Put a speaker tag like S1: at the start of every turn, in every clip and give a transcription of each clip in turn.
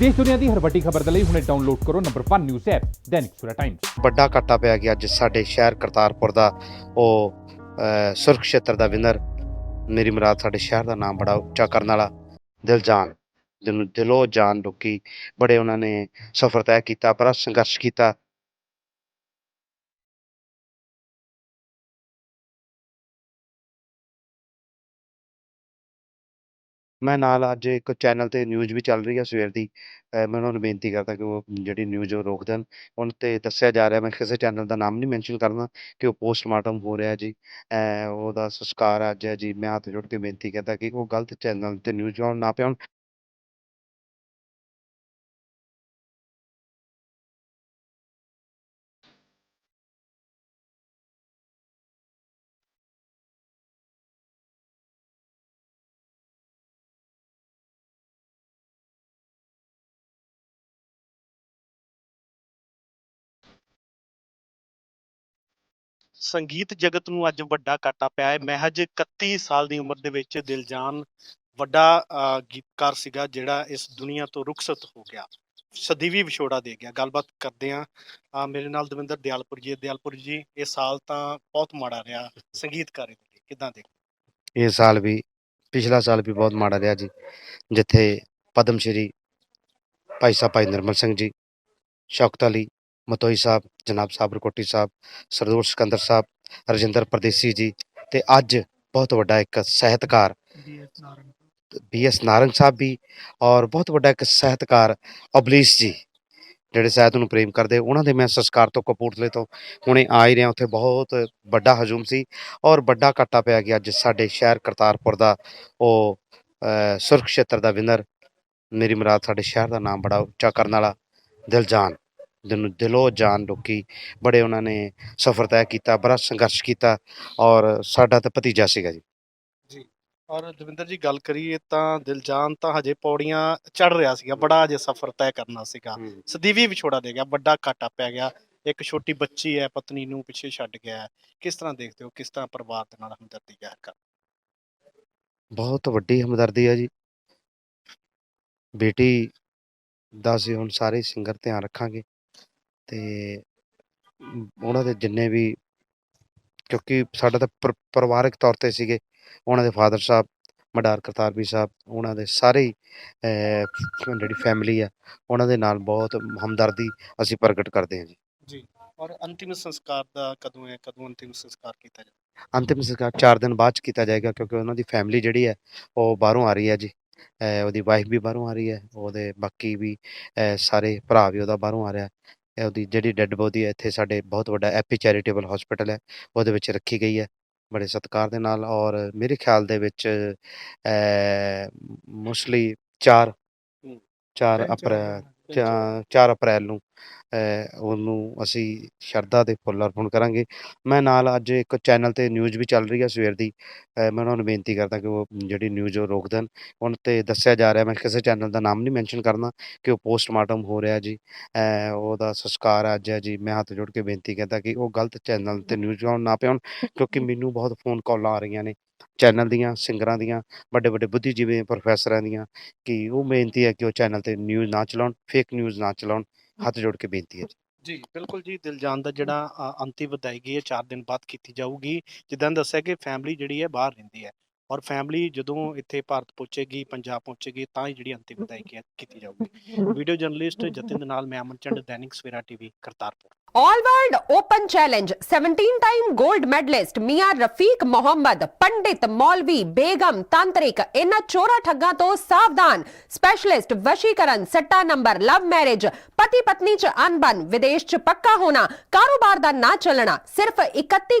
S1: ਦੇਸ਼ ਦੁਨੀਆ ਦੀ ਹਰ ਵੱਡੀ ਖਬਰ ਦੇ ਲਈ ਹੁਣੇ ਡਾਊਨਲੋਡ ਕਰੋ number 1 news app Dainik Savera Times
S2: ਵੱਡਾ ਘਾਟਾ ਪਿਆ ਗਿਆ ਅੱਜ ਸਾਡੇ ਸ਼ਹਿਰ ਕਰਤਾਰਪੁਰ ਦਾ ਉਹ ਅਹ, ਸੁਰਖ ਖੇਤਰ ਦਾ ਵਿਨਰ ਮੇਰੀ ਮੁਰਾਦ ਸਾਡੇ ਸ਼ਹਿਰ ਦਾ ਨਾਮ ਬੜਾ ਉੱਚਾ ਕਰਨ ਵਾਲਾ ਦਿਲਜਾਨ ਜਿਹਨੂੰ ਦਿਲੋਂ ਜਾਨ ਲੋਕੀ ਬੜੇ ਉਹਨਾਂ ਨੇ ਸਫ਼ਰ ਤੈਅ ਕੀਤਾ ਬੜਾ ਸੰਘਰਸ਼ ਕੀਤਾ। ਮੈਂ ਨਾਲ ਅੱਜ ਇੱਕ ਚੈਨਲ ਤੇ ਨਿਊਜ਼ ਵੀ ਚੱਲ ਰਹੀ ਹੈ ਸਵੇਰ ਦੀ। ਮੈਂ ਉਹਨਾਂ ਨੂੰ ਬੇਨਤੀ ਕਰਦਾ ਕਿ ਉਹ ਜਿਹੜੀ ਨਿਊਜ਼ ਉਹ ਰੋਕ ਦੇਣ। ਉਹਨਾਂ ਤੇ ਦੱਸਿਆ ਜਾ ਰਿਹਾ, ਮੈਂ ਕਿਸੇ ਚੈਨਲ ਦਾ ਨਾਮ ਨਹੀਂ ਮੈਂਸ਼ਨ ਕਰਨਾ ਕਿ ਉਹ ਪੋਸਟਮਾਰਟਮ ਹੋ ਰਿਹਾ ਜੀ। ਉਹਦਾ ਸੰਸਕਾਰ ਅੱਜ ਹੈ ਜੀ। ਮੈਂ ਹੱਥ ਜੋੜ ਕੇ ਬੇਨਤੀ ਕਰਦਾ ਕਿ ਉਹ ਗਲਤ ਚੈਨਲ ਤੇ ਨਿਊਜ਼ ਆਉਣ ਨਾ ਪਿਆਉਣ।
S3: ਸੰਗੀਤ ਜਗਤ ਨੂੰ ਅੱਜ ਵੱਡਾ ਘਾਟਾ ਪਿਆ ਹੈ। ਮਹਿਜ 31 ਸਾਲ ਦੀ ਉਮਰ ਦੇ ਵਿੱਚ ਦਿਲਜਾਨ ਵੱਡਾ ਗੀਤਕਾਰ ਸੀਗਾ, ਜਿਹੜਾ ਇਸ ਦੁਨੀਆ ਤੋਂ ਰੁਖਸਤ ਹੋ ਗਿਆ। ਸਦੀਵੀ ਵਿਛੋੜਾ ਦੇ ਗਿਆ। ਗੱਲਬਾਤ ਕਰਦੇ ਆ ਮੇਰੇ ਨਾਲ ਦਵਿੰਦਰ ਦਿਆਲਪੁਰ ਜੀ ਦਿਆਲਪੁਰ ਜੀ, ਇਹ ਸਾਲ ਤਾਂ ਬਹੁਤ ਮਾੜਾ ਰਿਹਾ ਸੰਗੀਤਕਾਰੀ ਦੇ ਲਈ। ਕਿਦਾਂ ਦੇਖ
S2: ਇਹ ਸਾਲ ਵੀ, ਪਿਛਲਾ ਸਾਲ ਵੀ ਬਹੁਤ ਮਾੜਾ ਰਿਹਾ ਜੀ। ਜਿੱਥੇ ਪਦਮ ਸ਼੍ਰੀ ਭਾਈ ਸਾਹਿਬ ਭਾਈ ਨਿਰਮਲ ਸਿੰਘ ਜੀ, ਸ਼ੌਕਤ ਅਲੀ ਮਤੋਈ ਸਾਹਿਬ ਜਨਾਬ ਸਾਬਰ ਕੋਟੀ ਸਾਹਿਬ ਸਰਦੂਲ ਸਿਕੰਦਰ ਸਾਹਿਬ ਰਜਿੰਦਰ ਪਰਦੇਸੀ ਜੀ ਤੇ ਅੱਜ ਬਹੁਤ ਵੱਡਾ ਇੱਕ ਸਾਹਿਤਕਾਰ ਬੀ ਐਸ ਨਾਰੰਗ ਸਾਹਿਬ। ਵੀ ਔਰ ਬਹੁਤ ਵੱਡਾ ਇੱਕ ਸਾਹਿਤਕਾਰ ਅਬਲੀਸ ਜੀ ਜਿਹੜੇ ਸਾਹਿਤ ਨੂੰ ਪ੍ਰੇਮ ਕਰਦੇ ਉਹਨਾਂ ਦੇ ਮੈਂ ਸੰਸਕਾਰ ਤੋਂ ਕਪੂਰਥਲੇ ਤੋਂ ਹੁਣੇ ਆ ਹੀ ਰਿਹਾ ਉੱਥੇ ਬਹੁਤ ਵੱਡਾ ਹਜੂਮ ਸੀ ਔਰ ਵੱਡਾ ਘਾਟਾ ਪਿਆ ਗਿਆ ਅੱਜ ਸਾਡੇ ਸ਼ਹਿਰ ਕਰਤਾਰਪੁਰ ਦਾ ਉਹ ਸੁਰਖ ਖੇਤਰ ਦਾ ਵਿਨਰ ਮੇਰੀ ਮੁਰਾਦ ਸਾਡੇ ਸ਼ਹਿਰ ਦਾ ਨਾਮ ਬੜਾ ਉੱਚਾ ਕਰਨ ਵਾਲਾ ਦਿਲਜਾਨ। ਜਿਹਨੂੰ ਦਿਲੋਂ ਜਾਨ ਲੋਕੀ ਬੜੇ ਉਹਨਾਂ ਨੇ ਸਫ਼ਰ ਤੈਅ ਕੀਤਾ ਬੜਾ ਸੰਘਰਸ਼ ਕੀਤਾ ਔਰ ਸਾਡਾ ਤਾਂ ਭਤੀਜਾ ਸੀਗਾ ਜੀ।
S3: ਔਰ ਦਵਿੰਦਰ ਜੀ ਗੱਲ ਕਰੀਏ ਤਾਂ ਦਿਲਜਾਨ ਤਾਂ ਹਜੇ ਪੌੜੀਆਂ ਚੜ ਰਿਹਾ ਸੀਗਾ ਬੜਾ ਅਜੇ ਸਫ਼ਰ ਤੈਅ ਕਰਨਾ ਸੀਗਾ। ਸਦੀਵੀ ਵਿਛੋੜਾ ਦੇ ਗਿਆ ਵੱਡਾ ਘਾਟਾ ਪੈ ਗਿਆ ਇੱਕ ਛੋਟੀ ਬੱਚੀ ਹੈ ਪਤਨੀ ਨੂੰ ਪਿੱਛੇ ਛੱਡ ਗਿਆ ਹੈ। ਕਿਸ ਤਰ੍ਹਾਂ ਦੇਖਦੇ ਹੋ ਕਿਸ ਤਰ੍ਹਾਂ ਪਰਿਵਾਰ ਦੇ ਨਾਲ ਹਮਦਰਦੀ ਜ਼ਾਹਿਰ ਕਰ
S2: ਬਹੁਤ ਵੱਡੀ ਹਮਦਰਦੀ ਹੈ ਜੀ। ਬੇਟੀ ਦਾ ਅਸੀਂ ਹੁਣ ਸਾਰੇ ਸਿੰਗਰ ਧਿਆਨ ਰੱਖਾਂਗੇ। ਤੇ ਉਹਨਾਂ ਦੇ ਜਿੰਨੇ ਵੀ ਕਿਉਂਕਿ ਸਾਡਾ ਤਾਂ ਪਰ- ਪਰਿਵਾਰਕ ਤੌਰ ਤੇ ਸੀਗੇ ਉਹਨਾਂ ਦੇ ਫਾਦਰ ਸਾਹਿਬ ਮਡਾਰ ਕਰਤਾਰਵੀ ਸਾਹਿਬ ਉਹਨਾਂ ਦੇ ਸਾਰੇ ਜਿਹੜੀ ਫੈਮਿਲੀ ਆ ਉਹਨਾਂ ਦੇ ਨਾਲ ਬਹੁਤ ਹਮਦਰਦੀ ਅਸੀਂ ਪ੍ਰਗਟ ਕਰਦੇ ਹਾਂ ਜੀ।
S3: ਜੀ ਔਰ ਅੰਤਿਮ ਸੰਸਕਾਰ ਦਾ ਕਦੋਂ ਹੈ ਕਦੋਂ ਅੰਤਿਮ ਸੰਸਕਾਰ ਕੀਤਾ ਜਾਵੇ
S2: ਅੰਤਿਮ ਸੰਸਕਾਰ 4 ਦਿਨ ਬਾਅਦ ਚ ਕੀਤਾ ਜਾਏਗਾ ਕਿਉਂਕਿ ਉਹਨਾਂ ਦੀ ਫੈਮਿਲੀ ਜਿਹੜੀ ਹੈ ਉਹ ਬਾਹਰੋਂ ਆ ਰਹੀ ਹੈ ਜੀ। ਉਹਦੀ ਵਾਈਫ ਵੀ ਬਾਹਰੋਂ ਆ ਰਹੀ ਹੈ ਉਹਦੇ ਬਾਕੀ ਵੀ ਸਾਰੇ ਭਰਾ ਵੀ ਉਹਦਾ ਬਾਹਰੋਂ ਆ ਰਿਹਾ। ਇਹ ਉਹਦੀ ਜਿਹੜੀ ਡੈੱਡ ਬੋਡੀ ਹੈ ਇੱਥੇ ਸਾਡੇ ਬਹੁਤ ਵੱਡਾ ਐਪੀ ਚੈਰੀਟੇਬਲ ਹਸਪੀਟਲ ਹੈ ਉਹਦੇ ਵਿੱਚ ਰੱਖੀ ਗਈ ਹੈ ਬੜੇ ਸਤਿਕਾਰ ਦੇ ਨਾਲ ਔਰ ਮੇਰੇ ਖਿਆਲ ਦੇ ਵਿੱਚ ਮੋਸਟਲੀ 4
S3: ਹੂੰ।
S2: 4 ਅਪ੍ਰੈਲ 4 ਅਪ੍ਰੈਲ ਨੂੰ ਉਹਨੂੰ ਅਸੀਂ ਸ਼ਰਧਾ ਦੇ ਫੁੱਲ ਅਰਪਣ ਕਰਾਂਗੇ। ਮੈਂ ਨਾਲ ਅੱਜ ਇੱਕ ਚੈਨਲ ਤੇ ਨਿਊਜ਼ ਵੀ ਚੱਲ ਰਹੀ ਹੈ ਸਵੇਰ ਦੀ। ਮੈਂ ਉਹਨਾਂ ਨੂੰ ਬੇਨਤੀ ਕਰਦਾ ਕਿ ਉਹ ਜਿਹੜੀ ਨਿਊਜ਼ ਉਹ ਰੋਕ ਦੇਣ। ਉਹਨਾਂ ਤੇ ਦੱਸਿਆ ਜਾ ਰਿਹਾ ਮੈਂ ਕਿਸੇ ਚੈਨਲ ਦਾ ਨਾਮ ਨਹੀਂ ਮੈਂਸ਼ਨ ਕਰਨਾ ਕਿ ਉਹ ਪੋਸਟਮਾਰਟਮ ਹੋ ਰਿਹਾ ਜੀ। ਉਹਦਾ ਸੰਸਕਾਰ ਅੱਜ ਹੈ ਜੀ। ਮੈਂ ਹੱਥ ਜੋੜ ਕੇ ਬੇਨਤੀ ਕਰਦਾ ਕਿ ਉਹ ਗਲਤ ਚੈਨਲ ਤੇ ਨਿਊਜ਼ ਆਉਣ ਨਾ ਪਿਆਉਣ ਕਿਉਂਕਿ ਮੈਨੂੰ ਬਹੁਤ ਫੋਨ ਕਾਲਾਂ ਆ ਰਹੀਆਂ ਨੇ। ਚੈਨਲ ਦੀਆਂ ਸਿੰਗਰਾਂ ਦੀਆਂ ਵੱਡੇ ਵੱਡੇ ਬੁੱਧੀਜੀਵੀ ਪ੍ਰੋਫੈਸਰਾਂ ਦੀਆਂ ਕਿ ਉਹ ਬੇਨਤੀ ਹੈ ਕਿ ਉਹ ਚੈਨਲ ਤੇ ਨਿਊਜ਼ ਨਾ ਚਲਾਉਣ ਫੇਕ ਨਿਊਜ਼ ਨਾ ਚਲਾਉਣ ਹੱਥ ਜੋੜ ਕੇ ਬੇਨਤੀ ਹੈ ਜੀ।
S3: ਜੀ ਬਿਲਕੁਲ ਜੀ ਦਿਲਜਾਨ ਦਾ ਜਿਹੜਾ ਅ, ਅੰਤਿਮ ਵਿਦਾਇਗੀ ਹੈ 4 ਦਿਨ ਬਾਅਦ ਕੀਤੀ ਜਾਊਗੀ। ਜਿੱਦਾਂ ਦੱਸਿਆ ਕਿ ਫੈਮਿਲੀ ਜਿਹੜੀ ਹੈ ਬਾਹਰ ਰਹਿੰਦੀ ਹੈ। ਔਰ ਫੈਮਿਲੀ ਜਦੋਂ ਇੱਥੇ ਭਾਰਤ ਪਹੁੰਚੇਗੀ, ਪੰਜਾਬ ਪਹੁੰਚੇਗੀ, ਤਾਂ ਹੀ ਜਿਹੜੀ ਅੰਤਿਮ ਵਿਦਾਇਗੀ ਕੀਤੀ ਜਾਊਗੀ। ਵੀਡੀਓ ਜਰਨਲਿਸਟ ਜਤਿਨ ਨਾਲ ਮੈਂ Aman Dainik Savera TV, Kartarpur.
S4: All World Open Challenge 17 time gold medalist Mia Rafiq Mohammed ਪੰਡਿਤ ਮੌਲਵੀ ਬੇਗਮ ਤਾਂਤਰਿਕ, ਇਹਨਾਂ ਚੋਰਾ ਠੱਗਾਂ ਤੋਂ ਸਾਵਧਾਨ ਸਪੈਸ਼ਲਿਸਟ ਵਸ਼ੀਕਰਨ, ਸੱਟਾ ਨੰਬਰ ਲਵ ਮੈਰਿਜ ਪਤੀ ਪਤਨੀ ਚ ਅਨਬਨ ਵਿਦੇਸ਼ ਚ ਪੱਕਾ ਹੋਣਾ, ਕਾਰੋਬਾਰ ਦਾ ਨਾ ਚੱਲਣਾ, ਸਿਰਫ 31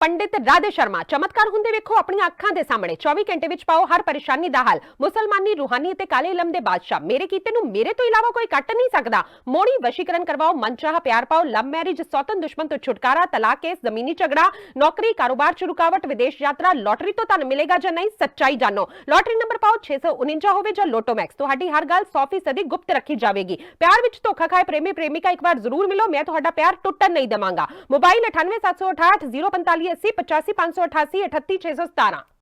S4: ਪੰਡਿਤ ਰਾਧੇ ਸ਼ਰਮਾ, ਚਮਤਕਾਰ ਹੁੰਦੇ ਵੇਖੋ ਆਪਣੀਆਂ ਅੱਖਾਂ ਦੇ ਸਾਹਮਣੇ। 24 ਘੰਟੇ ਵਿੱਚ ਪਾਓ ਹਰ ਪਰੇਸ਼ਾਨੀ ਦਾ ਹੱਲ। ਮੁਸਲਮਾਨੀ ਰੂਹਾਨੀ ਅਤੇ ਕਾਲੇ ਇਲਮ ਦੇ ਬਾਦਸ਼ਾਹ। ਮੇਰੇ ਕੀਤੇ ਨੂੰ ਮੇਰੇ ਤੋਂ ਇਲਾਵਾ ਕੋਈ ਕੱਟ ਨਹੀਂ ਸਕਦਾ। ਮੋੜੀ ਵਸ਼ੀਕਰਨ ਕਰਵਾਓ, ਮਨਚਾਹਾ ਪਿਆਰ ਪਾਓ, ਲਵ ਮੈਰਿਜ, ਸੌਤਨ ਦੁਸ਼ਮਣ ਤੋਂ ਛੁਟਕਾਰਾ, ਤਲਾਕ ਕੇਸ, ਜ਼ਮੀਨੀ ਝਗੜਾ, ਨੌਕਰੀ, ਕਾਰੋਬਾਰ ਚ ਰੁਕਾਵਟ ਵਿਦੇਸ਼ ਯਾਤਰਾ, ਲੋਟਰੀ ਤੋਂ ਤੁਹਾਨੂੰ ਮਿਲੇਗਾ ਜਾਂ ਨਹੀਂ, ਸੱਚਾਈ ਜਾਣੋ। ਲੋਟਰੀ ਨੰਬਰ ਪਾਓ 649 ਹੋਵੇ ਜਾਂ ਲੋਟੋ ਮੈਕਸ। ਤੁਹਾਡੀ ਹਰ ਗੱਲ 100% ਗੁਪਤ ਰੱਖੀ ਜਾਵੇਗੀ। ਪਿਆਰ ਵਿੱਚ ਧੋਖਾ ਖਾਏ ਪ੍ਰੇਮੀ ਪ੍ਰੇਮਿਕਾ ਇੱਕ ਵਾਰ ਜ਼ਰੂਰ ਮਿਲੋ, ਮੈਂ ਤੁਹਾਡਾ ਪਿਆਰ ਟੁੱਟਣ ਨਹੀਂ ਦੇਵਾਂਗਾ। ਮੋਬਾਈਲ 98768 04580 85588 38617